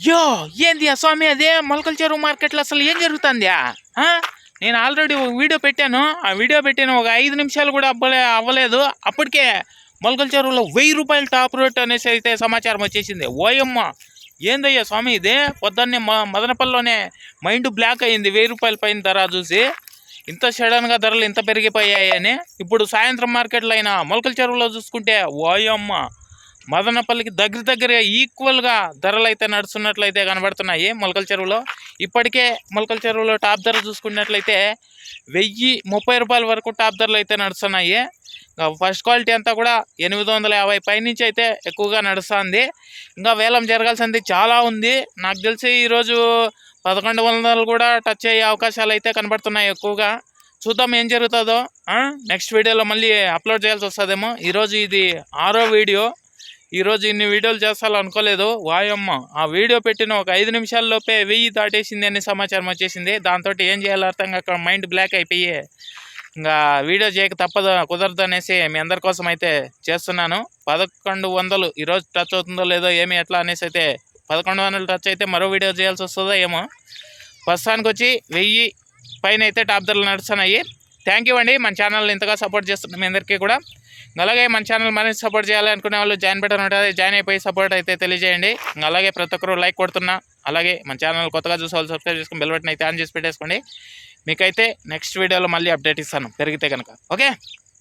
యో ఏంది ఆ స్వామి అదే మొలకల చెరువు మార్కెట్లో అసలు ఏం జరుగుతుంది? నేను ఆల్రెడీ ఒక వీడియో పెట్టాను. ఆ వీడియో పెట్టిన ఒక ఐదు నిమిషాలు కూడా అవ్వలే అవ్వలేదు. అప్పటికే మొలకల చెరువులో వెయ్యి రూపాయలు టాప్ రేట్ అనేసి అయితే సమాచారం వచ్చేసింది. ఓయమ్మ ఏందయ్యా స్వామి ఇదే? పొద్దున్నే మదనపల్లిలోనే మైండ్ బ్లాక్ అయింది వెయ్యి రూపాయల పైన ధర చూసి. ఇంత సడన్గా ధరలు ఇంత పెరిగిపోయాయి అని. ఇప్పుడు సాయంత్రం మార్కెట్లో అయినా మొలకల చెరువులో చూసుకుంటే ఓయమ్మ మదనపల్లికి దగ్గర దగ్గరగా ఈక్వల్గా ధరలు అయితే నడుస్తున్నట్లయితే కనబడుతున్నాయి మొలకల చెరువులో. ఇప్పటికే మొలకల చెరువులో టాప్ ధర చూసుకున్నట్లయితే వెయ్యి ముప్పై రూపాయల వరకు టాప్ ధరలు అయితే నడుస్తున్నాయి. ఇంకా ఫస్ట్ క్వాలిటీ అంతా కూడా ఎనిమిది వందల యాభై పైనుంచి అయితే ఎక్కువగా నడుస్తుంది. ఇంకా వేలం జరగాల్సింది చాలా ఉంది. నాకు తెలిసి ఈరోజు పదకొండు వందలు కూడా టచ్ అయ్యే అవకాశాలు అయితే కనబడుతున్నాయి ఎక్కువగా. చూద్దాం ఏం జరుగుతుందో. నెక్స్ట్ వీడియోలో మళ్ళీ అప్లోడ్ చేయాల్సి వస్తుందేమో. ఈరోజు ఇది ఆరో వీడియో. ఈరోజు ఇన్ని వీడియోలు చేస్తాలనుకోలేదు. వాయమ్మ ఆ వీడియో పెట్టిన ఒక ఐదు నిమిషాల్లోపే వెయ్యి దాటేసింది అనే సమాచారం వచ్చేసింది. దాంతో ఏం చేయాలో అర్థం కాక మైండ్ బ్లాక్ అయిపోయి ఇంకా వీడియో చేయక తప్పదు కుదరదు అనేసి మీ అందరి కోసం అయితే చేస్తున్నాను. పదకొండు వందలు ఈరోజు టచ్ అవుతుందో లేదో ఏమి ఎట్లా అనేసి అయితే పదకొండు వందలు టచ్ అయితే మరో వీడియో చేయాల్సి వస్తుందో ఏమో. ప్రస్తుతానికి వచ్చి వెయ్యి పైన అయితే టాప్ ధరలు నడుస్తున్నాయి. థ్యాంక్ యూ అండి. మన ఛానల్ ఇంతగా సపోర్ట్ చేస్తున్న మీ అందరికీ కూడా. అలాగే మన ఛానల్ మరింత సపోర్ట్ చేయాలనుకునే వాళ్ళు జాయిన్ బటన్ ఉంటుంది జాయిన్ అయిపోయి సపోర్ట్ అయితే తెలియజేయండి. అలాగే ప్రతి ఒక్కరు లైక్ కొడుతున్నా. అలాగే మన ఛానల్ కొత్తగా చూసే సబ్స్క్రైబ్ చేసుకుని బెల్ బటన్ అయితే ఆన్ చేసి పెట్టేసుకోండి. మీకైతే నెక్స్ట్ వీడియోలో మళ్ళీ అప్డేట్ ఇస్తాను. పెరిగితే కనుక ఓకే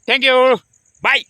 థ్యాంక్ యూ బాయ్